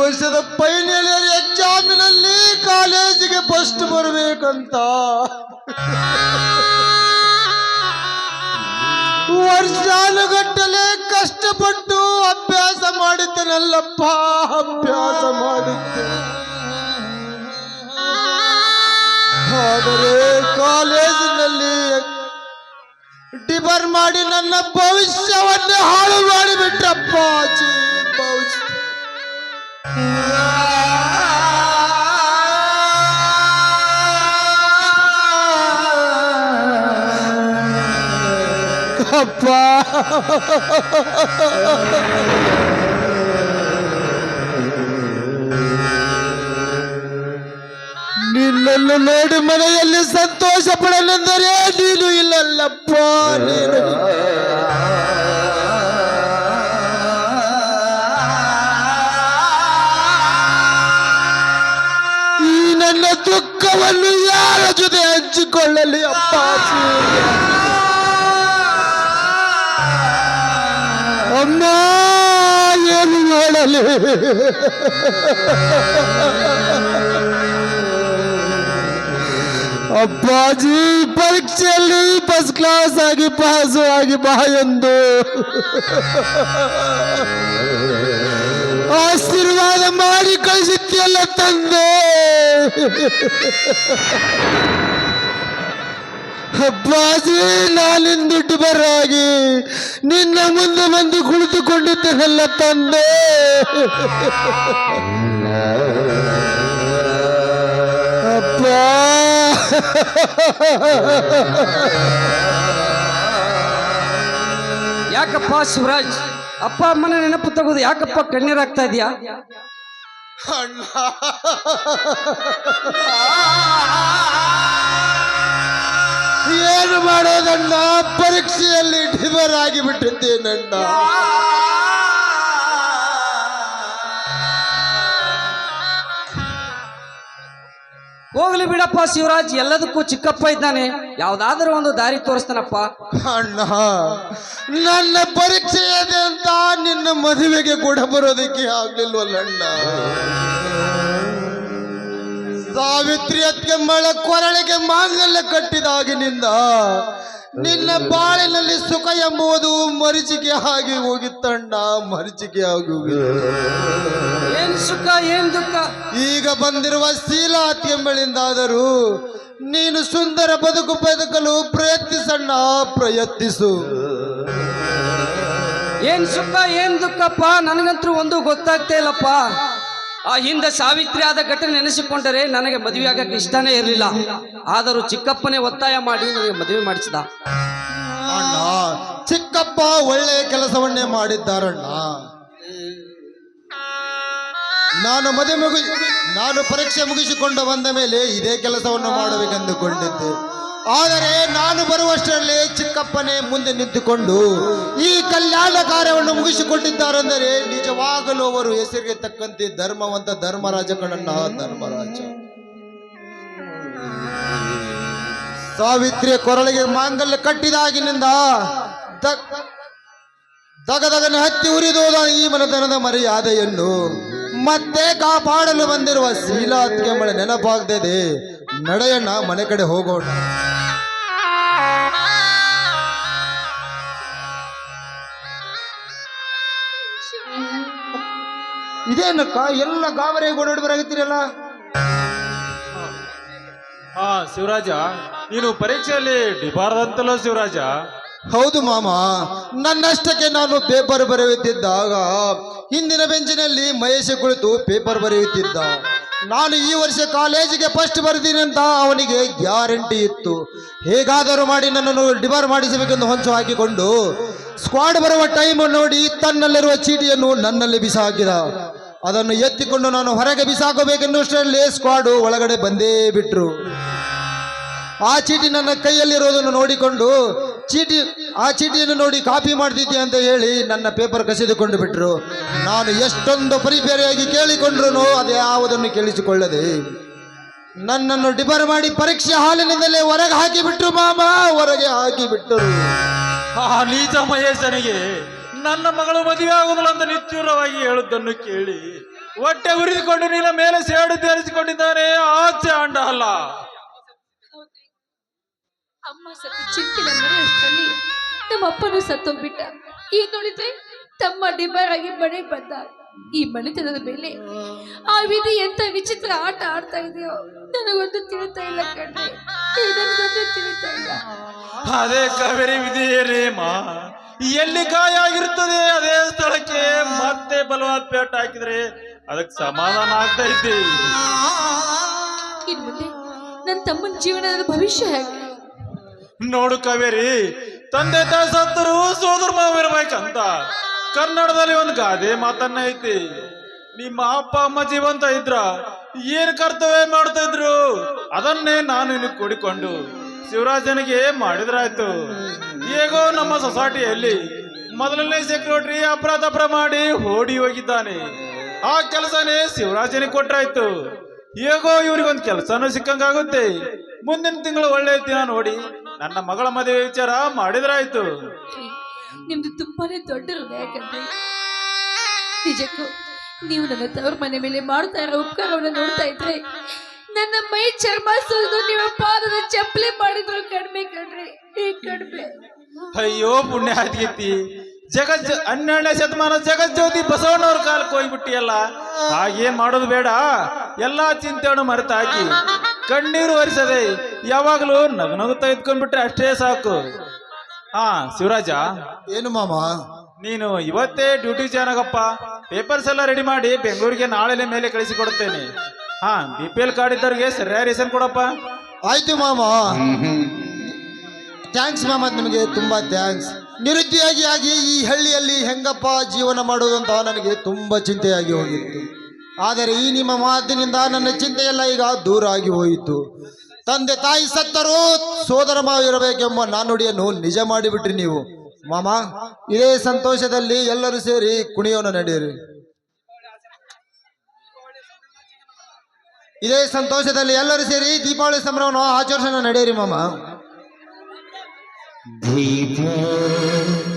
ವರ್ಷದ final year ಎಕ್ಸಾಮಿನಲ್ಲಿ ಕಾಲೇಜಿಗೆ first ಬರಬೇಕಂತ. ವರ್ಷಾನುಗಟ್ಟಲೆ ಕಷ್ಟಪಟ್ಟು ಅಭ್ಯಾಸ ಮಾಡಿದ್ದನಲ್ಲಪ್ಪ, ಅಭ್ಯಾಸ ಮಾಡಿದ್ದೆ. ಆದರೆ ಕಾಲೇಜಿನಲ್ಲಿ ಡಿಬರ್ ಮಾಡಿ ನನ್ನ ಭವಿಷ್ಯವನ್ನೇ ಹಾಳು ಮಾಡಿಬಿಟ್ರಪ್ಪ ಅಪ್ಪ ನಿನ್ನನ್ನು ನೋಡಿ ಮನೆಯಲ್ಲಿ ಸಂತೋಷ ಪಡಲೆಂದರೆ ನೀನು ಇಲ್ಲಲ್ಲಪ್ಪ, ನೀನು ಈ ನನ್ನ ದುಃಖವನ್ನು ಯಾರ ಜೊತೆ ಹಂಚಿಕೊಳ್ಳಲಿ ಅಪ್ಪಾಜಿ? ಅಮ್ಮ ಏನು ಮಾಡಲಿ ಅಪ್ಪಾಜಿ ಪರೀಕ್ಷೆಯಲ್ಲಿ ಫಸ್ಟ್ ಕ್ಲಾಸ್ ಆಗಿ ಪಾಸ್ ಆಗಿ ಬಾ ಎಂದು. ಆಶೀರ್ವಾದ ಮಾಡಿ ಕಳಿಸಿದ್ಯಲ್ಲ ತಂದೆ. ಅಪ್ಪಾಜಿ ದುಡ್ಡು ಬರಾಗಿ. ನಿನ್ನ ಮುಂದೆ ಬಂದು ಕುಳಿತುಕೊಂಡಿದ್ದೇನಲ್ಲ ತಂದೆ. ಅಪ್ಪ. ಯಾಕಪ್ಪ ಶಿವರಾಜ್? ಅಪ್ಪ ಅಮ್ಮನ ನೆನಪು ತಗೋದು ಯಾಕಪ್ಪ ಕಣ್ಣೀರಾಗ್ತಾ ಇದೆಯಾ? ಅಣ್ಣ. ಏನು ಮಾಡೋದಣ್ಣ ಪರೀಕ್ಷೆಯಲ್ಲಿ ಡಿಬರ್ ಆಗಿ ಬಿಟ್ಟಿದ್ದೇನಣ್ಣ ಹೋಗ್ಲಿ ಬಿಡಪ್ಪ ಶಿವರಾಜ್ ಎಲ್ಲದಕ್ಕೂ ಚಿಕ್ಕಪ್ಪ ಇದ್ದಾನೆ. ಯಾವ್ದಾದ್ರೂ ಒಂದು ದಾರಿ ತೋರಿಸ್ತಾನಪ್ಪ. ಅಣ್ಣ ನನ್ನ ಪರೀಕ್ಷೆ ಇದೆ ಅಂತ ನಿನ್ನ ಮದುವೆಗೆ ಕೂಡ ಬರೋದಕ್ಕೆ ಆಗ್ಲಿಲ್ವಲ್ಲಣ್ಣ ಸಾವಿತ್ರಿ ಅತ್ಕೆಂಬಳ ಕೊರಳಿಗೆ ಮಾಂಗಲ್ಯ ಕಟ್ಟಿದಾಗಿನಿಂದ ನಿನ್ನ ಬಾಳಿನಲ್ಲಿ ಸುಖ ಎಂಬುವುದು ಮರಿಚಿಕೆ ಆಗಿ ಹೋಗಿತ್ತಣ್ಣ ಮರಿಚಿಕೆ ಆಗಿ ಹೋಗಿತ್ತು ಏನ್ ಸುಖ ಏನ್ ದುಃಖ? ಈಗ ಬಂದಿರುವ ಶೀಲಾ ಅತ್ಕೆಂಬಳಿಂದಾದರೂ ನೀನು ಸುಂದರ ಬದುಕು ಬದುಕಲು ಪ್ರಯತ್ನಿಸಣ್ಣ ಪ್ರಯತ್ನಿಸು. ಏನ್ ಸುಖ ಏನ್ ದುಃಖಪ್ಪ ನನಗಂತೂ ಒಂದು ಗೊತ್ತಾಗ್ತಾ ಇಲ್ಲಪ್ಪ. ಆ ಹಿಂದೆ ಸಾವಿತ್ರಿ ಆದ ಘಟನೆ ನೆನೆಸಿಕೊಂಡರೆ ನನಗೆ ಮದುವೆ ಆಗಕ್ಕೆ ಇಷ್ಟನೇ ಇರಲಿಲ್ಲ. ಆದರೂ ಚಿಕ್ಕಪ್ಪನೇ ಒತ್ತಾಯ ಮಾಡಿ ನನಗೆ ಮದುವೆ ಮಾಡಿಸಿದ. ಅಣ್ಣ, ಚಿಕ್ಕಪ್ಪ ಒಳ್ಳೆಯ ಕೆಲಸವನ್ನೇ ಮಾಡಿದ್ದಾರಣ್ಣ. ನಾನು ಮದುವೆ ಮುಗಿ ನಾನು ಪರೀಕ್ಷೆ ಮುಗಿಸಿಕೊಂಡು ಬಂದ ಮೇಲೆ ಇದೇ ಕೆಲಸವನ್ನು ಮಾಡಬೇಕೆಂದುಕೊಂಡಿದ್ದೆ ಆದರೆ ನಾನು ಬರುವಷ್ಟರಲ್ಲಿ ಚಿಕ್ಕಪ್ಪನೇ ಮುಂದೆ ನಿಂತುಕೊಂಡು ಈ ಕಲ್ಯಾಣ ಕಾರ್ಯವನ್ನು ಮುಗಿಸಿಕೊಂಡಿದ್ದಾರೆಂದರೆ ನಿಜವಾಗಲೂ ಅವರು ಹೆಸರಿಗೆ ತಕ್ಕಂತೆ ಧರ್ಮವಂತ ಧರ್ಮರಾಜ ಕಣ್ಣಣ್ಣ ಧರ್ಮರಾಜ. ಸಾವಿತ್ರಿಯ ಕೊರಳಿಗೆ ಮಾಂಗಲ್ಯ ಕಟ್ಟಿದಾಗಿನಿಂದ ದಗದಗನ ಹತ್ತಿ ಉರಿದು ಈ ಮನೆತನದ ಮರ್ಯಾದೆಯನ್ನು ಮತ್ತೆ ಕಾಪಾಡಲು ಬಂದಿರುವ ಶೀಲಾತ್ಗೆ ಮಳೆ ನೆನಪಾಗ್ತದೆ. ನಡೆಯಣ್ಣ ಮನೆ ಕಡೆ ಹೋಗೋಣ. ಇದೇನಕ್ಕ ಎಲ್ಲ ಗಾಬರಿ ಓಡಾಡಿ ಬರಾಗತ್ತೀರಲ್ಲ ಹಾ ಶಿವರಾಜ ನೀನು ಪರೀಕ್ಷೆಯಲ್ಲಿ ಡಿಬಾರ್ದಂತಲೋ ಶಿವರಾಜ. ಹೌದು ಮಾಮ ನನ್ನಷ್ಟಕ್ಕೆ ನಾನು ಪೇಪರ್ ಬರೆಯುತ್ತಿದ್ದಾಗ ಹಿಂದಿನ ಬೆಂಚಿನಲ್ಲಿ ಮಹೇಶ ಕುಳಿತು ಪೇಪರ್ ಬರೆಯುತ್ತಿದ್ದ. ನಾನು ಈ ವರ್ಷ ಕಾಲೇಜಿಗೆ ಫಸ್ಟ್ ಬರ್ತೀನಿ ಅಂತ ಅವನಿಗೆ ಗ್ಯಾರಂಟಿ ಇತ್ತು. ಹೇಗಾದರೂ ಮಾಡಿ ನನ್ನನ್ನು ಡಿಬಾರ್ ಮಾಡಿಸಬೇಕೆಂದು ಹೊಂಚು ಹಾಕಿಕೊಂಡು ಸ್ಕ್ವಾಡ್ ಬರುವ ಟೈಮ್ ನೋಡಿ ತನ್ನಲ್ಲಿರುವ ಚೀಟಿಯನ್ನು ನನ್ನಲ್ಲಿ ಬಿಸಾಕಿದ. ಅದನ್ನು ಎತ್ತಿಕೊಂಡು ನಾನು ಹೊರಗೆ ಬಿಸಾಕಬೇಕೆನ್ನುವಷ್ಟರಲ್ಲಿ ಸ್ಕ್ವಾಡು ಒಳಗಡೆ ಬಂದೇ ಬಿಟ್ರು. ಆ ಚೀಟಿ ನನ್ನ ಕೈಯಲ್ಲಿರೋದನ್ನು ನೋಡಿಕೊಂಡು ಚೀಟಿ, ಆ ಚೀಟಿಯನ್ನು ನೋಡಿ ಕಾಪಿ ಮಾಡ್ತಿದ್ದೆ ಅಂತ ಹೇಳಿ ನನ್ನ ಪೇಪರ್ ಕಸಿದುಕೊಂಡು ಬಿಟ್ರು. ನಾನು ಎಷ್ಟೊಂದು ಪರಿಪೇರೆಯಾಗಿ ಕೇಳಿಕೊಂಡ್ರು ಅದು ಯಾವುದನ್ನು ಕೇಳಿಸಿಕೊಳ್ಳದೆ. ನನ್ನನ್ನು ಡಿಬರ್ ಮಾಡಿ ಪರೀಕ್ಷೆ ಹಾಲಿನಿಂದಲೇ ಹೊರಗೆ ಹಾಕಿಬಿಟ್ರು ಮಾಮ, ಹೊರಗೆ ಹಾಕಿಬಿಟ್ಟರು ಆ ನೀಚ ಮಹೇಶನಿಗೆ ನನ್ನ ಮಗಳು ಮದುವೆ ಆಗುವುದಿಲ್ಲ ಅಂತ ನಿತ್ಯೂರವಾಗಿ ಹೇಳುದನ್ನು ಕೇಳಿ, ಹೊಟ್ಟೆ ಉರಿದುಕೊಂಡು ನಿನ್ನ ಮೇಲೆ ಸೇಡು ತೇರಿಸಿಕೊಂಡಿದ್ದಾನೆ ಆಚೆ ಅಂಡ ಅಲ್ಲ ಅಮ್ಮ ಸತ್ತು ಚಿಂತಿನ ಮನೆಯಷ್ಟರಲ್ಲಿ ನಮ್ಮಪ್ಪನು ಸತ್ತೋಗ್ಬಿಟ್ಟ ಈ ನೋಡಿದ್ರೆ ತಮ್ಮ ಡಿಬಾರ್ ಆಗಿ ಮನೆಗೆ ಬಂದ. ಈ ಮನೆತನದ ಮೇಲೆ ಆ ವಿಧಿ ಎಂತ ವಿಚಿತ್ರ ಆಟ ಆಡ್ತಾ ಇದೆಯೋ ನನಗೊಂದು ತಿಳಿತಾ ಇಲ್ಲ ಕಣ್ರೆ ನನಗೊಂದು ತಿಳಿತಾ ಇಲ್ಲ. ಅದೇ ಕಾವೇರಿ ಮಾ ಎಲ್ಲಿ ಗಾಯ ಆಗಿರುತ್ತದೆ ಅದೇ ಸ್ಥಳಕ್ಕೆ ಮತ್ತೆ ಬಲವಾದ ಪೇಟ ಹಾಕಿದ್ರೆ ಅದಕ್ಕೆ ಸಮಾಧಾನ ಆಗ್ತಾ ಇದ್ದೆ ಇನ್ ಮುಂದೆ ನನ್ನ ತಮ್ಮನ ಜೀವನದ ಭವಿಷ್ಯ ಹೇಗೆ? ನೋಡು ಕಾವೇರಿ. ತಂದೆ ತಾಯಿ ಸತ್ತರು ಸೋದರ ಅಂತ ಕನ್ನಡದಲ್ಲಿ ಒಂದು ಗಾದೆ ಮಾತನ್ನ ಐತಿ. ನಿಮ್ಮ ಅಪ್ಪ, ಅಮ್ಮ ಜೀವಂತ ಇದ್ರ ಏನ್ ಕರ್ತವ್ಯ ಮಾಡ್ತಾ ಇದ್ರು? ಅದನ್ನೇ ನಾನು ಇಲ್ಲಿ ಕೂಡಿಕೊಂಡು ಶಿವರಾಜನಿಗೆ ಮಾಡಿದ್ರಾಯ್ತು. ಹೇಗೋ ನಮ್ಮ ಸೊಸೈಟಿಯಲ್ಲಿ ಮೊದಲನೇ ಸೆಕ್ರೆಟರಿ ಅಪರಾಧ ಅಪರ ಮಾಡಿ ಓಡಿ ಹೋಗಿದ್ದಾನೆ. ಆ ಕೆಲಸನೇ ಶಿವರಾಜನಿಗೆ ಕೊಟ್ರಾಯ್ತು. ಹೇಗೋ ಇವ್ರಿಗೊಂದು ಕೆಲಸನೂ ಸಿಕ್ಕಂಗಾಗುತ್ತೆ. ಮುಂದಿನ ತಿಂಗಳು ಒಳ್ಳೆಯ ದಿನ ನೋಡಿ ನನ್ನ ಮಗಳ ಮದುವೆ ವಿಚಾರ ಮಾಡಿದ್ರಾಯ್ತು. ನಿಮ್ದು ತುಂಬಾನೇ ದೊಡ್ಡ ಹೃದಯ ಕಣ್ರಿ ನಿಜಕ್ಕೂ ನೀವು ನನ್ನ ತವ್ರ ಮನೆ ಮೇಲೆ ಮಾಡ್ತಾ ಇರೋ ಉಪಕಾರವನ್ನು ನೋಡ್ತಾ ಇದ್ರೆ ನನ್ನ ಮೈ ಚರ್ಮ ಸುಲಿದು ನಿಮ್ಮ ಪಾದದ ಚಪ್ಪಲಿ ಮಾಡಿದ್ರು ಕಡಿಮೆ ಕಣ್ರಿ ಈ ಕಡಿಮೆ. ಅಯ್ಯೋ ಪುಣ್ಯ ಆದ್ಗೀತಿ ಜಗಜ್ ಹನ್ನೆರಡನೇ ಶತಮಾನ ಜಗಜ್ಯೋತಿ ಬಸವಣ್ಣವ್ರ ಕಾಲಕ್ಕೆ ಹೋಗ್ಬಿಟ್ಟಿಯಲ್ಲ? ಹಾಗೇನ್ ಮಾಡೋದು ಬೇಡ. ಎಲ್ಲಾ ಚಿಂತೆಯನ್ನು ಮರೆತಾಕಿ. ಕಣ್ಣೀರು ಒರೆಸದೆ ಯಾವಾಗಲೂ ನಗು ನಗು ಇದ್ಕೊಂಡ್ಬಿಟ್ರೆ ಅಷ್ಟೇ ಸಾಕು. ಹಾ ಶಿವರಾಜ. ಏನು ಮಾಮ? ನೀನು ಇವತ್ತೇ ಡ್ಯೂಟಿ ಜಾಯ್ನ್ ಆಗಪ್ಪ ಪೇಪರ್ಸ್ ಎಲ್ಲ ರೆಡಿ ಮಾಡಿ ಬೆಂಗಳೂರಿಗೆ ನಾಳೆ ಮೇಲೆ ಕಳಿಸಿ ಕೊಡ್ತೇನೆ. ಹಾ ಬಿ ಪಿ ಎಲ್ ಕಾರ್ಡ್ ಇದ್ದವ್ರಿಗೆ ಸರಿಯಾದ ರೀಸನ್ ಕೊಡಪ್ಪ. ಆಯ್ತು ಮಾಮ. ಥ್ಯಾಂಕ್ಸ್ ಮಾಮ ನಿಮಗೆ ತುಂಬಾ ಥ್ಯಾಂಕ್ಸ್ ನಿರುದ್ಯೋಗಿ ಆಗಿ ಈ ಹಳ್ಳಿಯಲ್ಲಿ ಹೆಂಗಪ್ಪ ಜೀವನ ಮಾಡೋದು ಅಂತ ನನಗೆ ತುಂಬ ಚಿಂತೆಯಾಗಿ ಹೋಗಿತ್ತು. ಆದರೆ ಈ ನಿಮ್ಮ ಮಾತಿನಿಂದ ನನ್ನ ಚಿಂತೆಯೆಲ್ಲ ಈಗ ದೂರ ಆಗಿ ಹೋಯಿತು. ತಂದೆ ತಾಯಿ ಸತ್ತರೂ ಸೋದರ ಮಾವ ಇರಬೇಕೆಂಬ ನಾನುಡಿಯನ್ನು ನಿಜ ಮಾಡಿಬಿಟ್ರಿ ನೀವು. ಮಾಮ, ಇದೇ ಸಂತೋಷದಲ್ಲಿ ಎಲ್ಲರೂ ಸೇರಿ ಕುಣಿಯೋಣ ನಡೆಯಿರಿ. ಇದೇ ಸಂತೋಷದಲ್ಲಿ ಎಲ್ಲರೂ ಸೇರಿ ದೀಪಾವಳಿ ಸಂಭ್ರಮವನ್ನು ಆಚರಿಸೋಣ ನಡೆಯಿರಿ ಮಾಮ. ದೀಪಾವಳಿ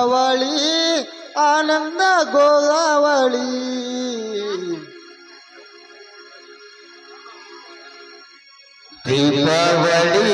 ದೀಪಾವಳಿ ಆನಂದ ಗೋದಾವಳಿ ದೀಪಾವಳಿ